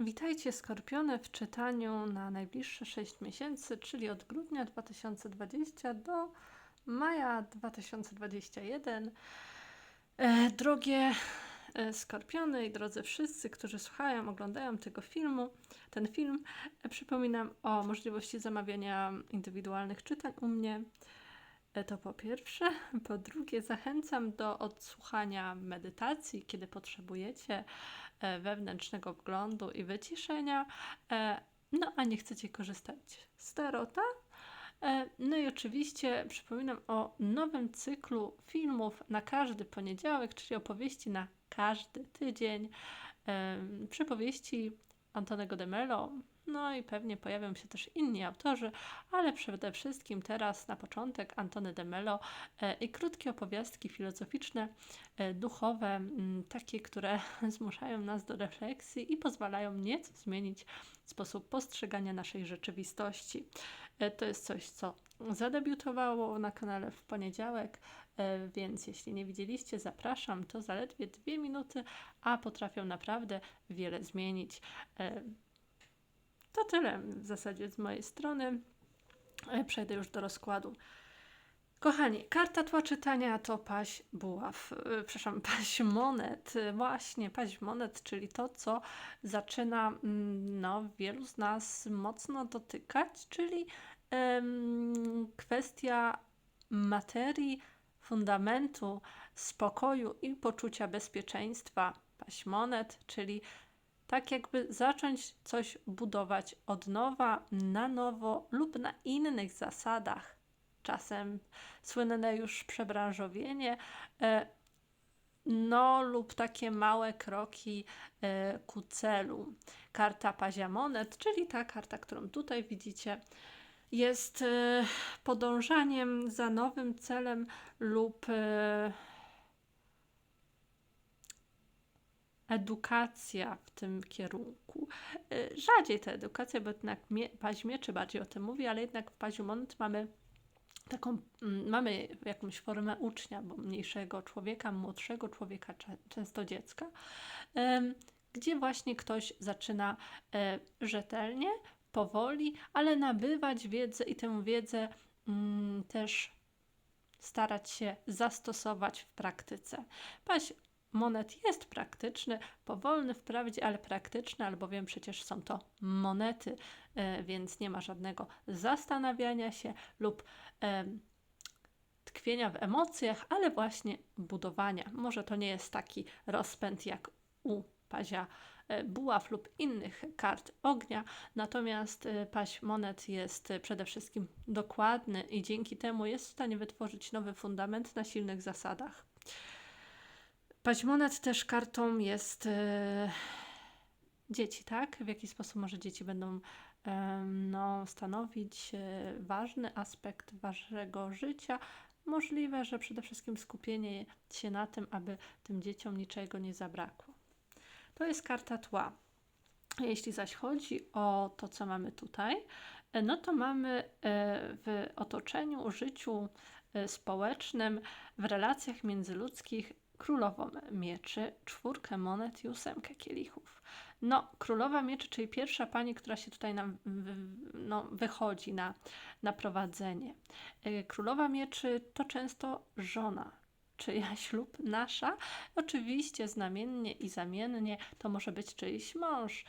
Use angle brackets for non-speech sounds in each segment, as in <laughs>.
Witajcie Skorpiony w czytaniu na najbliższe 6 miesięcy, czyli od grudnia 2020 do maja 2021. E, drogie e, Skorpiony i drodzy wszyscy, którzy słuchają, oglądają tego filmu, ten film, e, przypominam o możliwości zamawiania indywidualnych czytań u mnie. E, To po pierwsze. <laughs> Po drugie, zachęcam do odsłuchania medytacji, kiedy potrzebujecie e, wewnętrznego wglądu i wyciszenia. E, No, a nie chcecie korzystać z tarota. No i oczywiście przypominam o nowym cyklu filmów na każdy poniedziałek, czyli opowieści na każdy tydzień. Przypowieści Antonego de Mello, no i pewnie pojawią się też inni autorzy, ale przede wszystkim teraz na początek Antony de Mello e, i krótkie opowiastki filozoficzne, e, duchowe, m, takie, które <laughs> zmuszają nas do refleksji i pozwalają nieco zmienić sposób postrzegania naszej rzeczywistości. E, To jest coś, co zadebiutowało na kanale w poniedziałek, więc jeśli nie widzieliście, zapraszam. To zaledwie dwie minuty, a potrafią naprawdę wiele zmienić. To tyle w zasadzie z mojej strony. E, Przejdę już do rozkładu. Kochani, karta tła czytania to paź buław, e, przepraszam, <laughs> paź monet. E, Właśnie, paź monet, czyli to, co zaczyna mm, no, wielu z nas mocno dotykać, czyli em, kwestia materii, fundamentu, spokoju i poczucia bezpieczeństwa. Paź monet, czyli tak jakby zacząć coś budować od nowa, na nowo lub na innych zasadach. Czasem słynne już przebranżowienie, e, no lub takie małe kroki e, ku celu. Karta pazia monet, czyli ta karta, którą tutaj widzicie, jest e, podążaniem za nowym celem lub e, edukacja w tym kierunku. Y, Rzadziej ta edukacja, bo jednak mie- paź mieczy bardziej o tym mówi, ale jednak w paziu monet mamy taką, mm, mamy jakąś formę ucznia, bo mniejszego człowieka, młodszego człowieka, często dziecka, gdzie właśnie ktoś zaczyna e, rzetelnie, powoli, ale nabywać wiedzę i tę wiedzę mm, też starać się zastosować w praktyce. Paź monet jest praktyczny, powolny wprawdzie, ale praktyczny, albowiem przecież są to monety, e, więc nie ma żadnego zastanawiania się lub em, tkwienia w emocjach, ale właśnie budowania. Może to nie jest taki rozpęd jak u pazia e, buław lub innych kart ognia, natomiast e, paź monet jest e, przede wszystkim dokładny i dzięki temu jest w stanie wytworzyć nowy fundament na silnych zasadach. Paź monet też kartą jest e, dzieci, tak? W jaki sposób może dzieci będą no, stanowić e, ważny aspekt waszego życia. Możliwe, że przede wszystkim skupienie się na tym, aby tym dzieciom niczego nie zabrakło. To jest karta tła. Jeśli zaś chodzi o to, co mamy tutaj, e, no to mamy w otoczeniu, życiu społecznym, w relacjach międzyludzkich królową mieczy, czwórkę monet i ósemkę kielichów. No, królowa mieczy, czyli pierwsza pani, która się tutaj nam no, wychodzi na, na prowadzenie. E, Królowa mieczy to często żona, czyjaś <laughs> lub nasza. Oczywiście znamiennie i zamiennie to może być czyjś mąż,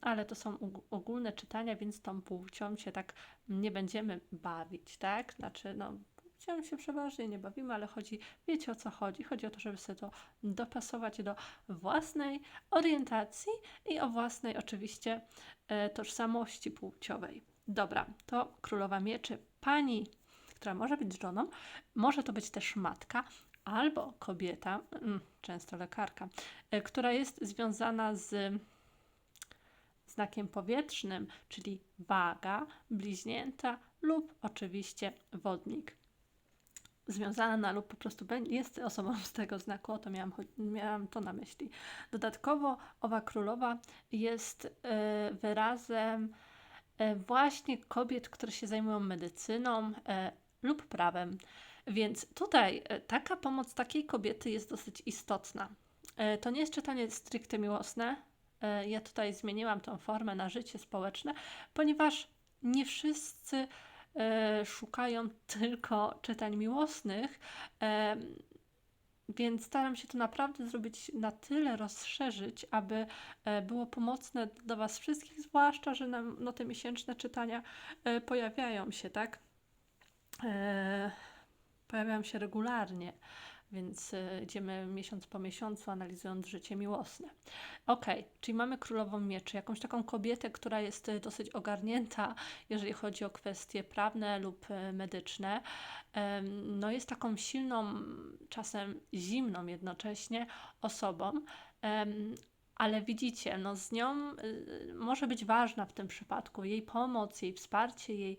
ale to są ogólne czytania, więc tą płcią się tak nie będziemy bawić, tak? Znaczy, no, płcią się przeważnie nie bawimy, ale chodzi, wiecie o co chodzi. Chodzi o to, żeby sobie to dopasować do własnej orientacji i o własnej oczywiście e, tożsamości płciowej. Dobra, to królowa mieczy. Pani, która może być żoną, może to być też matka albo kobieta, mm, często lekarka, e, która jest związana z znakiem powietrznym, czyli waga, bliźnięta lub oczywiście wodnik. Związana na lub po prostu jest osobą z tego znaku, o to miałam, miałam to na myśli. Dodatkowo owa królowa jest e, wyrazem e, właśnie kobiet, które się zajmują medycyną e, lub prawem. Więc tutaj taka pomoc takiej kobiety jest dosyć istotna. To nie jest czytanie stricte miłosne, ja tutaj zmieniłam tą formę na życie społeczne, ponieważ nie wszyscy szukają <laughs> tylko czytań miłosnych, e, więc staram się to naprawdę zrobić na tyle rozszerzyć, aby e, było pomocne dla Was wszystkich, zwłaszcza, że nam no, te miesięczne czytania e, pojawiają się, tak? E, pojawiają się regularnie, więc e, idziemy miesiąc po miesiącu, analizując życie miłosne. Ok, czyli mamy królową mieczy, jakąś taką kobietę, która jest e, dosyć ogarnięta, jeżeli chodzi o kwestie prawne lub e, medyczne. No jest taką silną, czasem zimną jednocześnie osobą. Ale widzicie, no z nią y, może być ważna w tym przypadku jej pomoc, jej wsparcie, jej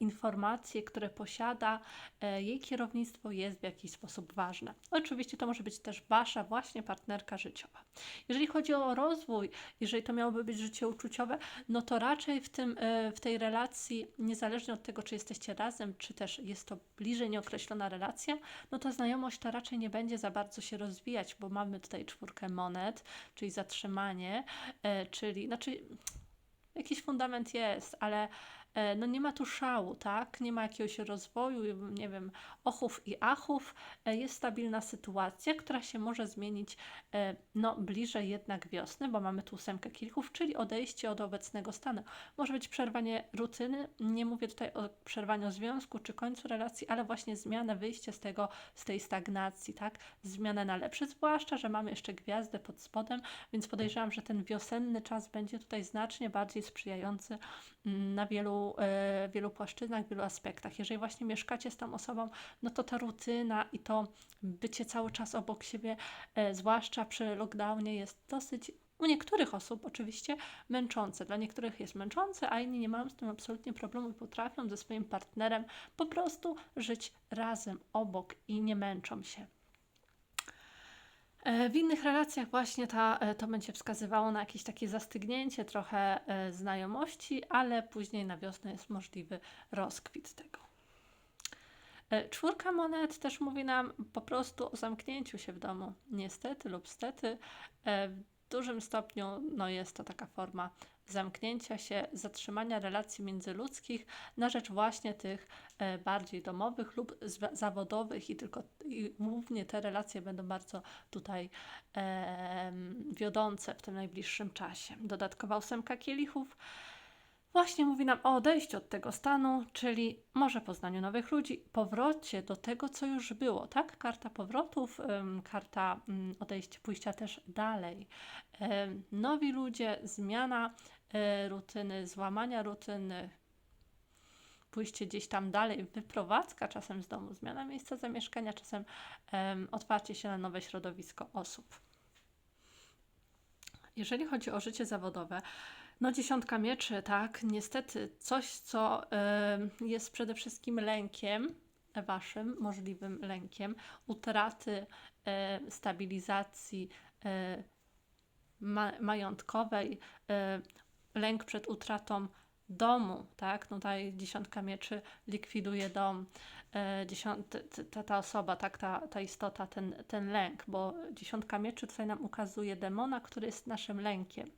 informacje, które posiada, e, jej kierownictwo jest w jakiś sposób ważne. Oczywiście to może być też wasza właśnie partnerka życiowa. Jeżeli chodzi o rozwój, jeżeli to miałoby być życie uczuciowe, no to raczej w, tym, e, w tej relacji, niezależnie od tego, czy jesteście razem, czy też jest to bliżej nieokreślona relacja, no to znajomość ta raczej nie będzie za bardzo się rozwijać, bo mamy tutaj czwórkę monet, czyli zatrzymanie, e, czyli, znaczy jakiś fundament jest, ale e, no nie ma tu szału, tak? Nie ma jakiegoś rozwoju, nie wiem, ochów i achów. E, Jest stabilna sytuacja, która się może zmienić e, no bliżej jednak wiosny, bo mamy tu ósemkę kilków, czyli odejście od obecnego stanu. Może być przerwanie rutyny, nie mówię tutaj o przerwaniu związku czy końcu relacji, ale właśnie zmianę, wyjście z tego, z tej stagnacji, tak? Zmianę na lepsze, zwłaszcza, że mamy jeszcze gwiazdę pod spodem, więc podejrzewam, że ten wiosenny czas będzie tutaj znacznie bardziej sprzyjający mm, na wielu, e, wielu płaszczyznach, wielu aspektach. Jeżeli właśnie mieszkacie z tą osobą, no to ta rutyna i to bycie cały czas obok siebie, e, zwłaszcza przy lockdownie, jest dosyć u niektórych osób oczywiście męczące. Dla niektórych jest męczące, a inni nie mają z tym absolutnie problemu i potrafią ze swoim partnerem po prostu żyć razem, obok i nie męczą się. E, W innych relacjach właśnie ta, e, to będzie wskazywało na jakieś takie zastygnięcie trochę e, znajomości, ale później na wiosnę jest możliwy rozkwit tego. Czwórka monet też mówi nam po prostu o zamknięciu się w domu. Niestety lub stety, w dużym stopniu no jest to taka forma zamknięcia się, zatrzymania relacji międzyludzkich na rzecz właśnie tych e, bardziej domowych lub zawodowych i tylko i głównie te relacje będą bardzo tutaj em, wiodące w tym najbliższym czasie. Dodatkowa ósemka kielichów właśnie mówi nam o odejściu od tego stanu, czyli może poznaniu nowych ludzi, powrocie do tego, co już było, tak? Karta powrotów, karta ym, odejścia, pójścia też dalej. Nowi ludzie, zmiana y, rutyny, złamania rutyny, pójście gdzieś tam dalej, wyprowadzka czasem z domu, zmiana miejsca zamieszkania, czasem em, otwarcie się na nowe środowisko osób. Jeżeli chodzi o życie zawodowe, no dziesiątka mieczy, tak, niestety coś, co jest przede wszystkim lękiem, waszym możliwym lękiem, utraty stabilizacji ma, majątkowej, lęk przed utratą domu, tak? No tutaj dziesiątka mieczy likwiduje dom, dziesiąt, ta, ta osoba, tak? Ta, ta istota, ten, ten lęk, bo dziesiątka mieczy tutaj nam ukazuje demona, który jest naszym lękiem.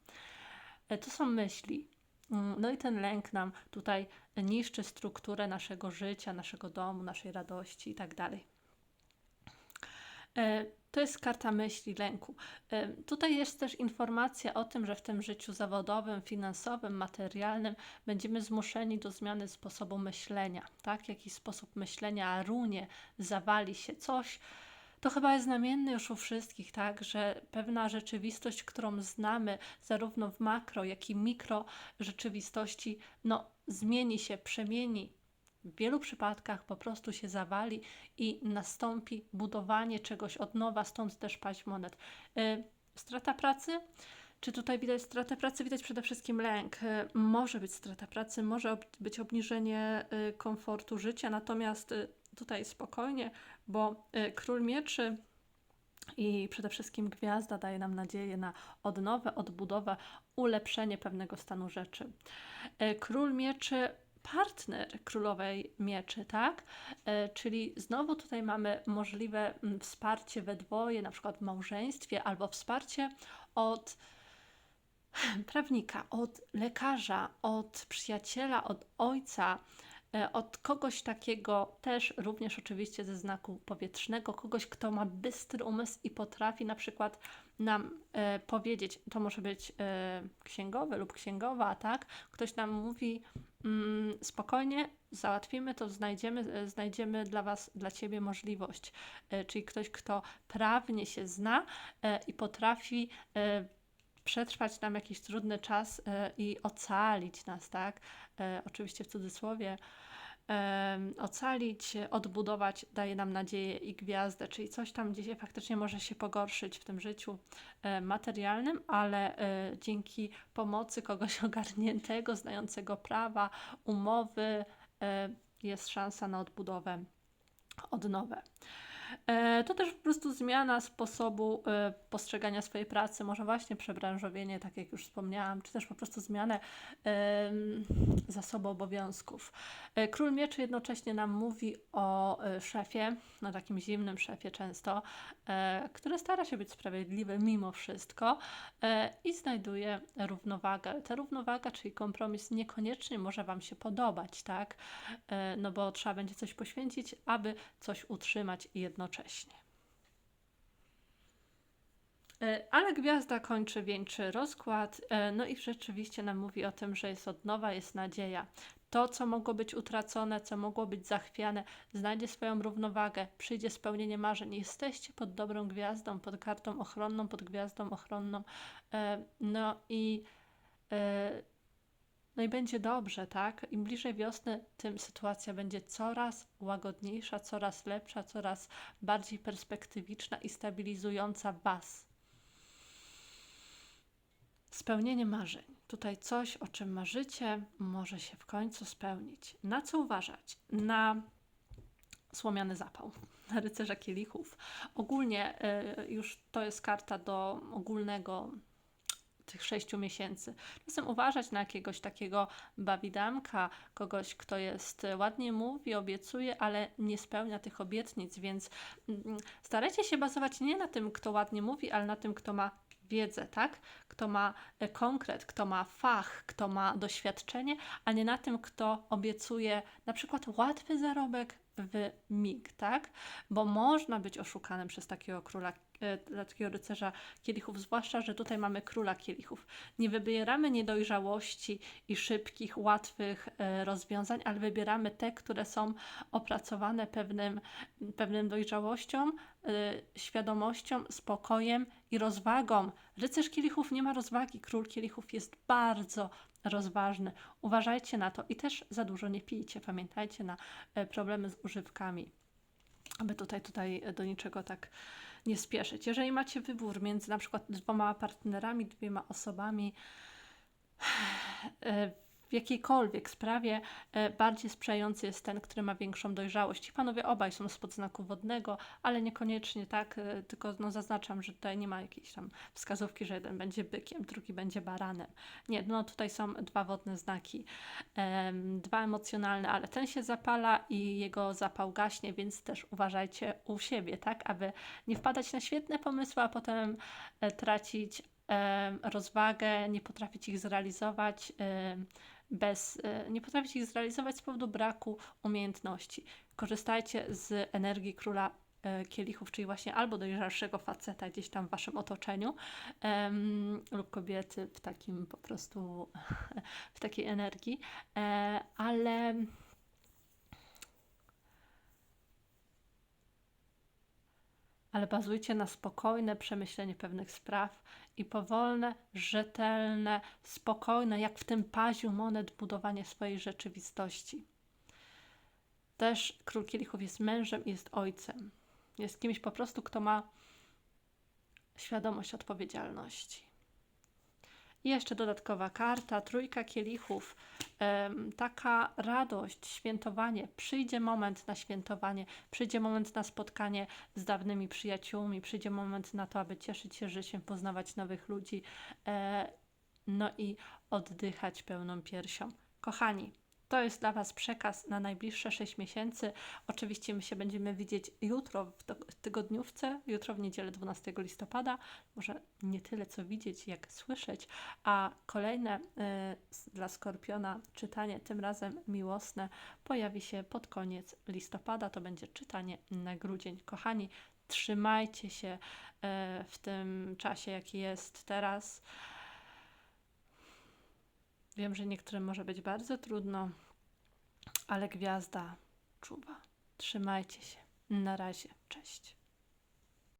E, To są myśli. Mm, No i ten lęk nam tutaj niszczy strukturę naszego życia, naszego domu, naszej radości i tak. E, To jest karta myśli, lęku. E, Tutaj jest też informacja o tym, że w tym życiu zawodowym, finansowym, materialnym będziemy zmuszeni do zmiany sposobu myślenia. Tak? Jakiś sposób myślenia, runie zawali się coś. To chyba jest znamienne już u wszystkich, tak, że pewna rzeczywistość, którą znamy, zarówno w makro, jak i mikro rzeczywistości, no, zmieni się, przemieni. W wielu przypadkach po prostu się zawali i nastąpi budowanie czegoś od nowa, stąd też paść monet. Y, strata pracy? Czy tutaj widać stratę pracy? Widać przede wszystkim lęk. Y, Może być strata pracy, może ob- być obniżenie y, komfortu życia, natomiast y, tutaj spokojnie, bo y, król mieczy i przede wszystkim gwiazda daje nam nadzieję na odnowę, odbudowę, ulepszenie pewnego stanu rzeczy. Y, Król mieczy partner królowej mieczy, tak? E, Czyli znowu tutaj mamy możliwe mm, wsparcie we dwoje, na przykład w małżeństwie, albo wsparcie od prawnika, od lekarza, od przyjaciela, od ojca, od kogoś takiego, też również oczywiście ze znaku powietrznego, kogoś, kto ma bystry umysł i potrafi na przykład nam e, powiedzieć, to może być e, księgowy lub księgowa, tak? Ktoś nam mówi mm, spokojnie, załatwimy to, znajdziemy, e, znajdziemy dla Was, dla Ciebie możliwość. E, czyli ktoś, kto prawnie się zna e, i potrafi e, przetrwać nam jakiś trudny czas e, i ocalić nas, tak? E, oczywiście w cudzysłowie. Em, ocalić, odbudować, daje nam nadzieję i gwiazdę, czyli coś tam gdzieś faktycznie może się pogorszyć w tym życiu e, materialnym, ale e, dzięki pomocy kogoś <laughs> ogarniętego, znającego prawa, umowy, e, jest szansa na odbudowę, odnowę. E, To też po prostu zmiana sposobu e, postrzegania swojej pracy, może właśnie przebranżowienie, tak jak już wspomniałam, czy też po prostu zmianę zasobu obowiązków. E, Król Mieczy jednocześnie nam mówi o szefie, no takim zimnym szefie często, który stara się być sprawiedliwy mimo wszystko i znajduje równowagę. Ta równowaga, czyli kompromis, niekoniecznie może Wam się podobać, tak? No bo trzeba będzie coś poświęcić, aby coś utrzymać jednocześnie. E, Ale gwiazda kończy wieńczy rozkład, e, no i rzeczywiście nam mówi o tym, że jest odnowa, jest nadzieja. To, co mogło być utracone, co mogło być zachwiane, znajdzie swoją równowagę, przyjdzie spełnienie marzeń. Jesteście pod dobrą gwiazdą, pod kartą ochronną, pod gwiazdą ochronną. E, No i, no i będzie dobrze, tak? Im bliżej wiosny, tym sytuacja będzie coraz łagodniejsza, coraz lepsza, coraz bardziej perspektywiczna i stabilizująca Was. Spełnienie marzeń. Tutaj coś, o czym marzycie, może się w końcu spełnić. Na co uważać? Na słomiany zapał, na rycerza kielichów. Ogólnie y, już to jest karta do ogólnego tych sześciu miesięcy. Czasem uważać na jakiegoś takiego bawidamka, kogoś, kto jest ładnie mówi, obiecuje, ale nie spełnia tych obietnic, więc mm, starajcie się bazować nie na tym, kto ładnie mówi, ale na tym, kto ma wiedzę, tak? Kto ma e, konkret, kto ma fach, kto ma doświadczenie, a nie na tym, kto obiecuje na przykład łatwy zarobek w mig, tak? Bo można być oszukanym przez takiego króla, e, takiego rycerza kielichów, zwłaszcza, że tutaj mamy króla kielichów. Nie wybieramy niedojrzałości i szybkich, łatwych e, rozwiązań, ale wybieramy te, które są opracowane pewnym, pewnym dojrzałością, y, świadomością, spokojem i rozwagą. Rycerz kielichów nie ma rozwagi, król kielichów jest bardzo rozważny. Uważajcie na to i też za dużo nie pijcie. Pamiętajcie na e, problemy z używkami, aby tutaj, tutaj do niczego tak nie spieszyć. Jeżeli macie wybór między na przykład dwoma partnerami, dwiema osobami, <sighs> e, w jakiejkolwiek sprawie e, bardziej sprzyjający jest ten, który ma większą dojrzałość. I panowie obaj są spod znaku wodnego, ale niekoniecznie tak, e, tylko no, zaznaczam, że tutaj nie ma jakiejś tam wskazówki, że jeden będzie bykiem, drugi będzie baranem. Nie, no tutaj są dwa wodne znaki, dwa emocjonalne, ale ten się zapala i jego zapał gaśnie, więc też uważajcie u siebie, tak, aby nie wpadać na świetne pomysły, a potem e, tracić rozwagę, nie potrafić ich zrealizować. Bez, e, nie potrafić ich zrealizować z powodu braku umiejętności. Korzystajcie z energii króla e, kielichów, czyli właśnie albo dojrzalszego faceta gdzieś tam w waszym otoczeniu lub kobiety w takim po prostu <laughs> w takiej energii, e, ale ale bazujcie na spokojne przemyślenie pewnych spraw i powolne, rzetelne, spokojne, jak w tym paziu monet, budowanie swojej rzeczywistości. Też król kielichów jest mężem i jest ojcem. Jest kimś po prostu, kto ma świadomość odpowiedzialności. Jeszcze dodatkowa karta, trójka kielichów, taka radość, świętowanie. Przyjdzie moment na świętowanie, przyjdzie moment na spotkanie z dawnymi przyjaciółmi, przyjdzie moment na to, aby cieszyć się życiem, poznawać nowych ludzi, e, no i oddychać pełną piersią. Kochani, To jest dla Was przekaz na najbliższe 6 miesięcy. Oczywiście my się będziemy widzieć jutro w tygodniówce, jutro w niedzielę 12 listopada. Może nie tyle co widzieć, jak słyszeć, a kolejne y, dla Skorpiona czytanie, tym razem miłosne, pojawi się pod koniec listopada. To będzie czytanie na grudzień. Kochani, trzymajcie się y, w tym czasie, jaki jest teraz. Wiem, że niektórym może być bardzo trudno, ale gwiazda czuwa. Trzymajcie się. Na razie. Cześć.